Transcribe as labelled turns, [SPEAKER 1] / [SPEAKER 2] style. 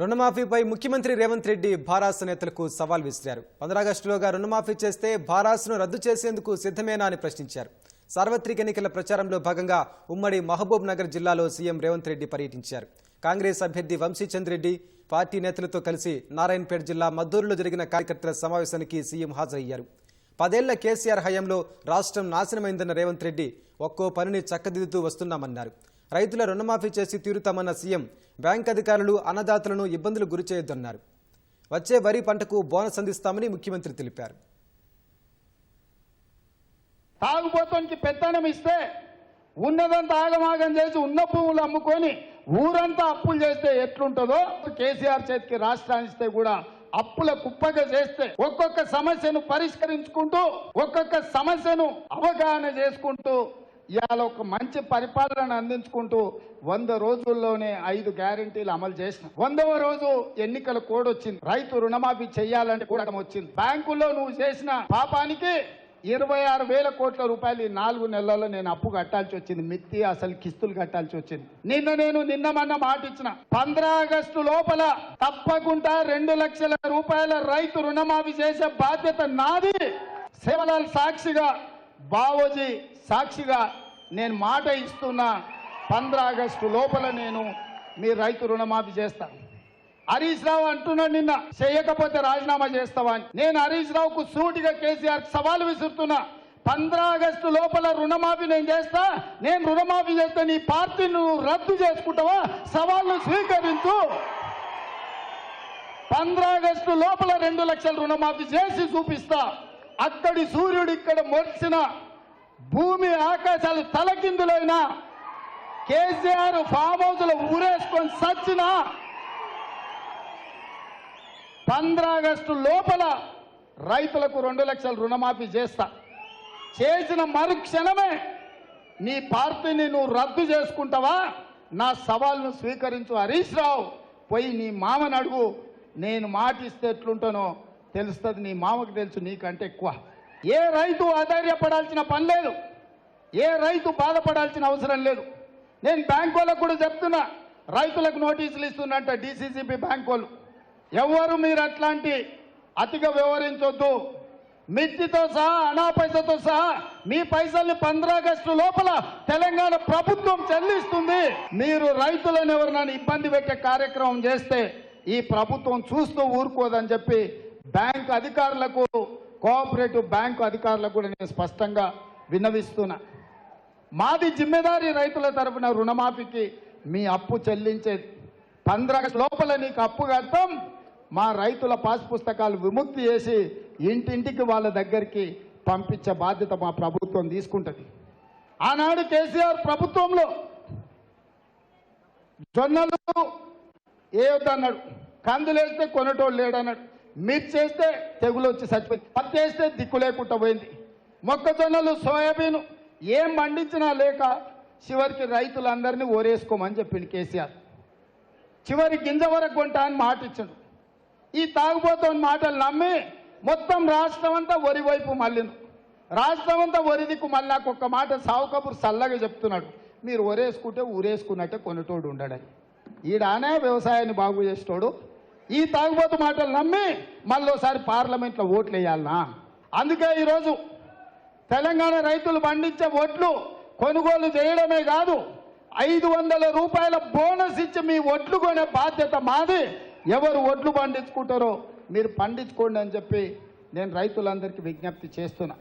[SPEAKER 1] రుణమాఫీపై ముఖ్యమంత్రి రేవంత్ రెడ్డి భారాస నేతలకు సవాల్ విసిరారు. పంద్రాగస్టులోగా రుణమాఫీ చేస్తే భారాస్ను రద్దు చేసేందుకు సిద్ధమేనా అని ప్రశ్నించారు. సార్వత్రిక ఎన్నికల ప్రచారంలో భాగంగా ఉమ్మడి మహబూబ్ నగర్ జిల్లాలో సీఎం రేవంత్ రెడ్డి పర్యటించారు. కాంగ్రెస్ అభ్యర్థి వంశీచంద్ రెడ్డి పార్టీ నేతలతో కలిసి నారాయణపేట జిల్లా మద్దూరులో జరిగిన కార్యకర్తల సమావేశానికి సీఎం హాజరయ్యారు. పదేళ్ళ కేసీఆర్ హయాంలో రాష్ట్రం నాశనమైందన్న రేవంత్ రెడ్డి ఒక్కో పనిని చక్కదిద్దుతూ వస్తున్నామన్నారు. రైతుల రుణమాఫీ చేసి తీరుతామన్న సీఎం బ్యాంక్ అధికారులు అన్నదాతలను ఇబ్బందులు గురిచేయొద్దన్నారు వచ్చే వరి పంటకు బోనస్ అందిస్తామని ముఖ్యమంత్రి తెలిపారు.
[SPEAKER 2] తాగుబోతానికి పెత్తనం ఇస్తే ఉన్నదంతా ఆగమాగం చేసి ఉన్న భూములు అమ్ముకొని ఊరంతా అప్పులు చేస్తే ఎట్లుంటుందో కేసీఆర్ చేతికి రాష్ట్రాన్నిస్తే కూడా అప్పుల కుప్పగా చేస్తే ఒక్కొక్క సమస్యను పరిష్కరించుకుంటూ ఒక్కొక్క సమస్యను అవగాహన చేసుకుంటూ ఇవాళ ఒక మంచి పరిపాలన అందించుకుంటూ వంద రోజుల్లోనే ఐదు గ్యారంటీలు అమలు చేసిన. వందవ రోజు ఎన్నికల కోడ్ వచ్చింది. రైతు రుణమాఫీ చేయాలని కూడా వచ్చింది. బ్యాంకుల్లో నువ్వు చేసిన పాపానికి ఇరవై ఆరు వేల కోట్ల రూపాయలు ఈ నాలుగు నెలల్లో నేను అప్పు కట్టాల్సి వచ్చింది. మిత్తి అసలు కిస్తులు కట్టాల్సి వచ్చింది. నిన్న నేను నిన్న మొన్న మాట ఇచ్చిన. పంద్రా ఆగస్టు లోపల తప్పకుండా రెండు లక్షల రూపాయల రైతు రుణమాఫీ చేసే బాధ్యత నాది. సేవలాల్ సాక్షిగా బావోజీ సాక్షిగా నేను మాట ఇస్తున్నా పంద్రా ఆగస్టు లోపల నేను మీ రైతు రుణమాఫీ చేస్తాను హరీష్ రావు అంటున్నాడు నిన్న చేయకపోతే రాజీనామా చేస్తావా అని. నేను హరీష్ రావుకు సూటిగా కేసీఆర్ సవాల్ విసురుతున్నా. పంద్రా ఆగస్టు లోపల రుణమాఫీ నేను చేస్తా నేను రుణమాఫీ చేస్తే నీ పార్టీ నువ్వు రద్దు చేసుకుంటావా? సవాళ్ళు స్వీకరించు. పంద్రాగస్టు లోపల రెండు లక్షల రుణమాఫీ చేసి చూపిస్తా. అక్కడి సూర్యుడు ఇక్కడ మొరిచిన భూమి ఆకాశాలు తలకిందులైనా కేసీఆర్ ఫామ్ హౌస్లో ఊరేసుకొని సచ్చినా పంద్రా ఆగస్టు లోపల రైతులకు రెండు లక్షల రుణమాఫీ చేస్తా. చేసిన మరుక్షణమే నీ పార్టీని నువ్వు రద్దు చేసుకుంటావా? నా సవాల్ను స్వీకరించు హరీష్ రావు. పోయి నీ మామని అడుగు. నేను మాటిస్తే ఎట్లుంటానో తెలుస్తుంది. నీ మామకు తెలుసు నీకంటే ఎక్కువ. ఏ రైతు ఆధైర్యపడాల్సిన పని లేదు ఏ రైతు బాధపడాల్సిన అవసరం లేదు. నేను బ్యాంక్ వాళ్ళకు కూడా చెప్తున్నా రైతులకు నోటీసులు ఇస్తున్నట్ట డిసిసిబి బ్యాంక్ వాళ్ళు. ఎవరు మీరు అట్లాంటి అతిగా వ్యవహరించొద్దు. మిత్తితో సహా అనా పైసతో సహా మీ పైసల్ని పంద్రాగస్టు లోపల తెలంగాణ ప్రభుత్వం చెల్లిస్తుంది. మీరు రైతులను ఎవరినైనా ఇబ్బంది పెట్టే కార్యక్రమం చేస్తే ఈ ప్రభుత్వం చూస్తూ ఊరుకోదని చెప్పి బ్యాంక్ అధికారులకు కోఆపరేటివ్ బ్యాంకు అధికారులకు కూడా నేను స్పష్టంగా విన్నవిస్తున్నా. మాది జిమ్మెదారీ రైతుల తరపున రుణమాఫీకి మీ అప్పు చెల్లించేది పంద్రగ లోపల నీకు అప్పు కడతాం. మా రైతుల పాస్ పుస్తకాలు విముక్తి చేసి ఇంటింటికి వాళ్ళ దగ్గరికి పంపించే బాధ్యత మా ప్రభుత్వం తీసుకుంటుంది. ఆనాడు కేసీఆర్ ప్రభుత్వంలో జొన్నలు ఏవద్దన్నాడు కందులు వేస్తే కొనటోళ్ళు లేడన్నాడు. మిర్చి చేస్తే తెగులు వచ్చి చచ్చిపోయింది. పత్తి వేస్తే దిక్కు లేకుండా పోయింది. మొక్కజొన్నలు సోయాబీన్ ఏం పండించినా లేక చివరికి రైతులందరినీ ఓరేసుకోమని చెప్పింది కేసీఆర్. చివరి గింజ వరకు కొంటా అని మాట ఇచ్చాడు ఈ తాగుబోతున్న మాటలు నమ్మి మొత్తం రాష్ట్రం అంతా వరి వైపు మళ్ళింది రాష్ట్రం అంతా వరి దిక్కు మళ్ళీ ఒక్క మాట సావుకపూర్ చల్లగా చెప్తున్నాడు. మీరు ఒరేసుకుంటే ఊరేసుకున్నట్టే కొనేటోడు ఉండడని. ఈడానే వ్యవసాయాన్ని బాగు చేసేటోడు ఈ తాగుబోతు మాటలు నమ్మి మళ్ళీసారి పార్లమెంట్లో ఓట్లు వేయాలనా అందుకే ఈరోజు తెలంగాణ రైతులు పండించే ఓట్లు కొనుగోలు చేయడమే కాదు ఐదు వందల రూపాయల బోనస్ ఇచ్చి మీ ఒట్లు కొనే బాధ్యత మాది. ఎవరు ఒట్లు పండించుకుంటారో మీరు పండించుకోండి అని చెప్పి నేను రైతులందరికీ విజ్ఞప్తి చేస్తున్నా.